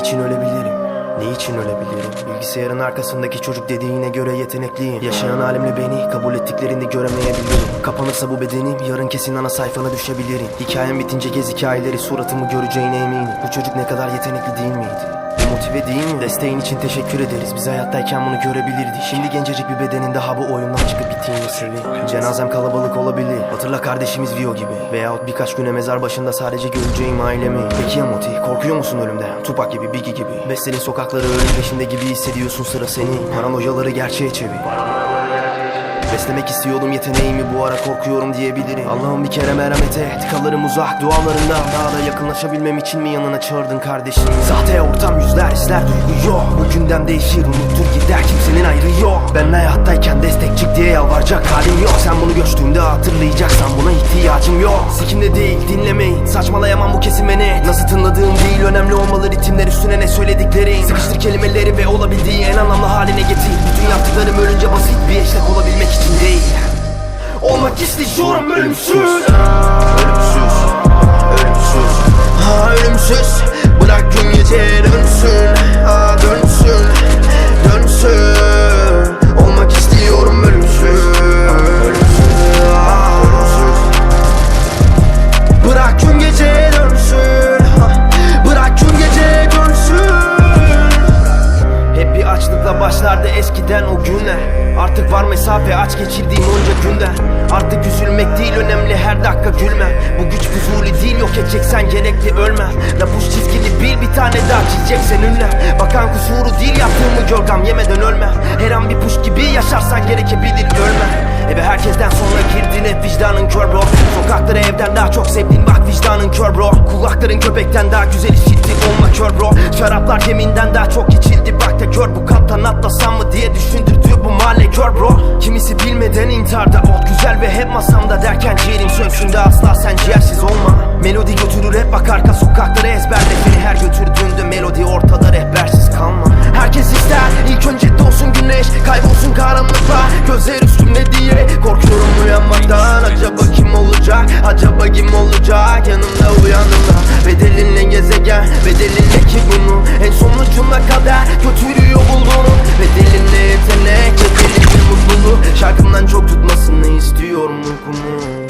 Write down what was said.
Niçin ölebilirim? Niçin ölebilirim? Bilgisayarın arkasındaki çocuk dediğine göre yetenekliyim Yaşayan halimle beni kabul ettiklerini göremeyebilirim Kapanırsa bu bedenim yarın kesin ana sayfana düşebilirim Hikayem bitince gez hikayeleri suratımı göreceğine eminim Bu çocuk ne kadar yetenekli değil miydi? Motive değil mi? Desteğin için teşekkür ederiz. Biz hayattayken bunu görebilirdik. Şimdi gencecik bir bedenin daha bu oyundan çıkıp bittiğini sevi. Cenazem kalabalık olabilir. Hatırla kardeşimiz Vio gibi. Veyahut birkaç güne mezar başında sadece göreceğim ailemi. Peki ya Moti? Korkuyor musun ölümden? Tupac gibi, Biggie gibi. Bestelin sokakları ölüm peşinde gibi hissediyorsun sıra senin. Paranoyaları gerçeğe çevir. Beslemek istiyorum yeteneğimi bu ara korkuyorum diyebilirim. Allah'ım bir kere merhamet et kalırım uzak dualarından Daha da yakınlaşabilmem için mi yanına çağırdın kardeşim? Sahte ortam yüzler izler duygu Bu gündem değişir unuttur gider kimsenin ayrı yok. Ben hayattayken destek çık diye yalvaracak halim yok. Sen bunu göçtüğünde hatırlayacaksan buna ihtiyacım yok. Sikimde değil dinlemeyin. Saçmalayamam bu kesin beni Nasıl tınladığım değil önemli olmalı ritimler üstüne ne söylediklerin. Sıkıştır kelimeleri ve olabildiği en anlamlı haline yaptıklarım ölünce basit bir eşlek olabilmek için değil. Olmak istiyorum ölümsüz. Ölümsüz. Ölümsüz. Ha ölümsüz eskiden o günler Artık var mesafe aç geçirdiğim onca günden Artık üzülmek değil önemli her dakika gülme. Bu güç fuzuli değil yok edeceksen gerekli ölme. La bu çizgili bil bir tane daha çizeceksen ünle Bakan kusuru değil yaptığımı gör gam yemeden ölme. Her an bir puş gibi yaşarsan gerekebilir ölme. Eve herkesten sonra girdin hep vicdanın kör bro. Sokakları evden daha çok sevdin bak vicdanın kör bro. Kulakların köpekten daha güzel işitti olma kör bro. Şaraplar yeminden daha çok içildi. Bak da gör Bu kaptan atlasam mı diye düşündürdü bu mahalle kör bro. Kimisi bilmeden intiharda ot güzel ve hep masamda derken ciğerim sönsün asla sen ciğersiz olma. Melodi götürür hep bak arka sokakları ezberle. Seni her götürdüğünde melodi ortada rehbersiz kalma. Herkes ister. İlk önce doğsun güneş Kaybolsun karanlıklar gözler üstümde diye. Korkuyorum uyanmaktan. Acaba kim olacak? Acaba kim olacak? Yanımda uyandığımda Bedelinle gezegen. Bedelinle ki bunu. En sonucuna kadar götürüyor bulduğunu. Bedelinle yetenek bedelinle mutluluğu Şarkımdan çok tutmasını istiyorum uykumu